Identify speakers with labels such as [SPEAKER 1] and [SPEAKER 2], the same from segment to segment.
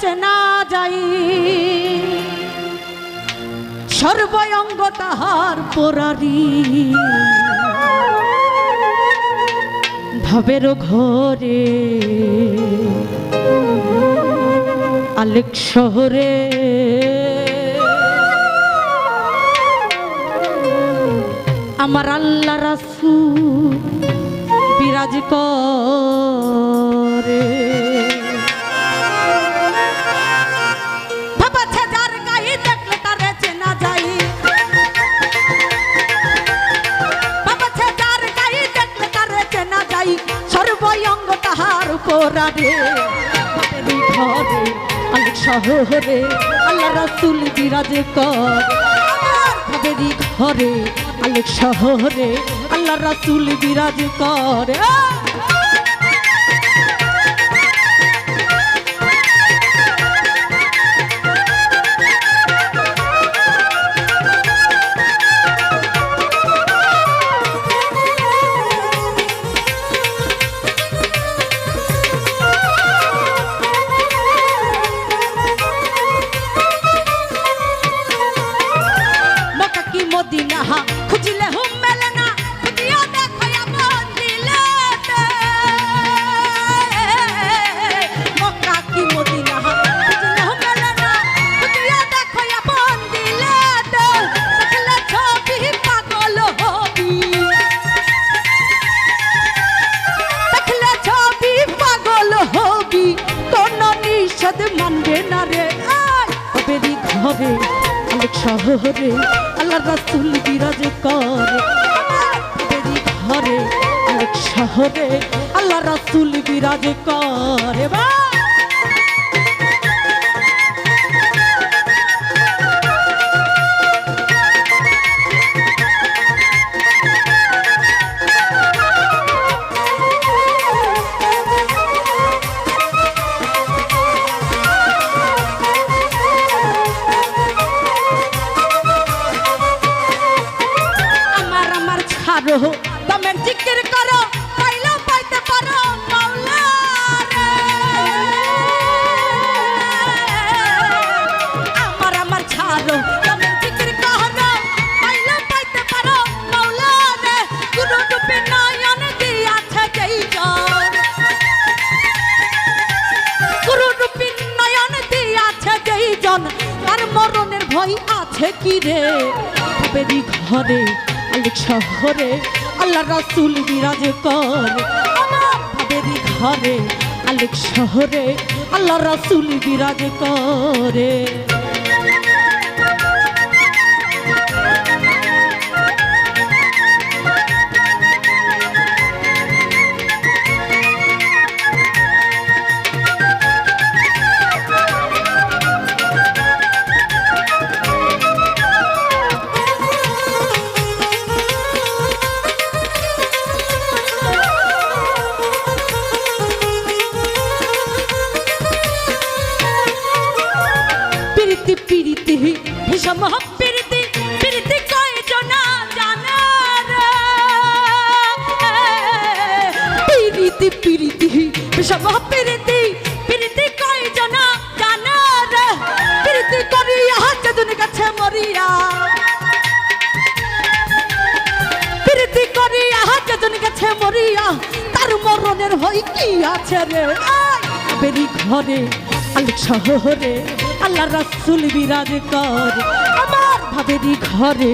[SPEAKER 1] চেনা যাই। সর্বঙ্গ তাহার পোরারি। ভাবের ঘরে আলেক শহরে আমার আল্লাহ রাসু বিরাজ করে। তাহার পোরারে বাপেরই ঘরে আলেক শহরে, আল্লাহ রাসুল বিরাজে করে। বাপেরই ঘরে আলেক শহরে, আল্লাহ রাসুল বিরাজ করে। ঘরে অনেক শহরে আল্লাহ রাসুল বিরাজ করে। দেরি ঘরে, অনেক শহরে আল্লাহ রাসুল বিরাজ করে। বা ছাড়ো দমের জিকির করো পাইলেও পাইতে পারো, মাওলা। আমার আমার ছাড়ো। দমের জিকির করো পাইলেও পাইতে পারো, মাওলা রে। গুরু রূপে নয়ন দিয়াছে যেই গুরু রূপী নয়ন দিয়াছে যেই জন তার মরণের ভয় আছে কি রে? বেরি ঘরে আলিক শহরে আল্লাহ রাসুল বিরাজ করে আমার ভাবের ঘরে আলিক শহরে আল্লাহ রাসুল বিরাজ করে ভীষণ প্রীতি প্রীতি কয় জনা জানা প্রীতি প্রীতি ভীষণ প্রীতি প্রীতি কয় জনা প্রীতি করিয়া যেদিন কাছে মরিয়া। প্রীতি করিয়া যেদিন কাছে মরিয়া, তার মরণের হই কি আছে রে! বেরি ঘরে, আলেক শহরে। আল্লাহ রাসুল বিরাজ কর। আমার ভাবেরি ঘরে,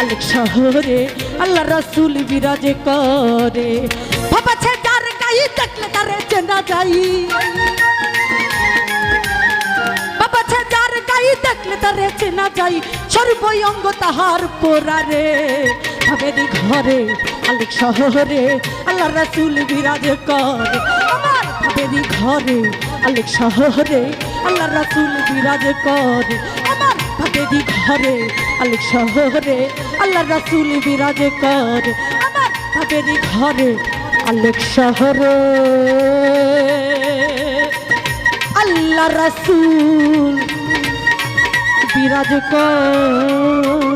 [SPEAKER 1] আলেক শহরে আল্লাহ রাসুল বিরাজ করে। ভাবাছে যার গাই দেখলে তারে চেনা যাই আল্লাহ রাসুল বিরাজ করে। আমার ভাবেরি ঘরে, আলেক শহরে আল্লাহ রাসুল বিরাজ করে আমার ভাবেরি ঘরে, আলেক শহরে। আল্লাহ রাসুল বিরাজ করে আমার ভাবেরি ঘরে, আলেক শহরে। আল্লাহ রাসুল বিরাজ কর।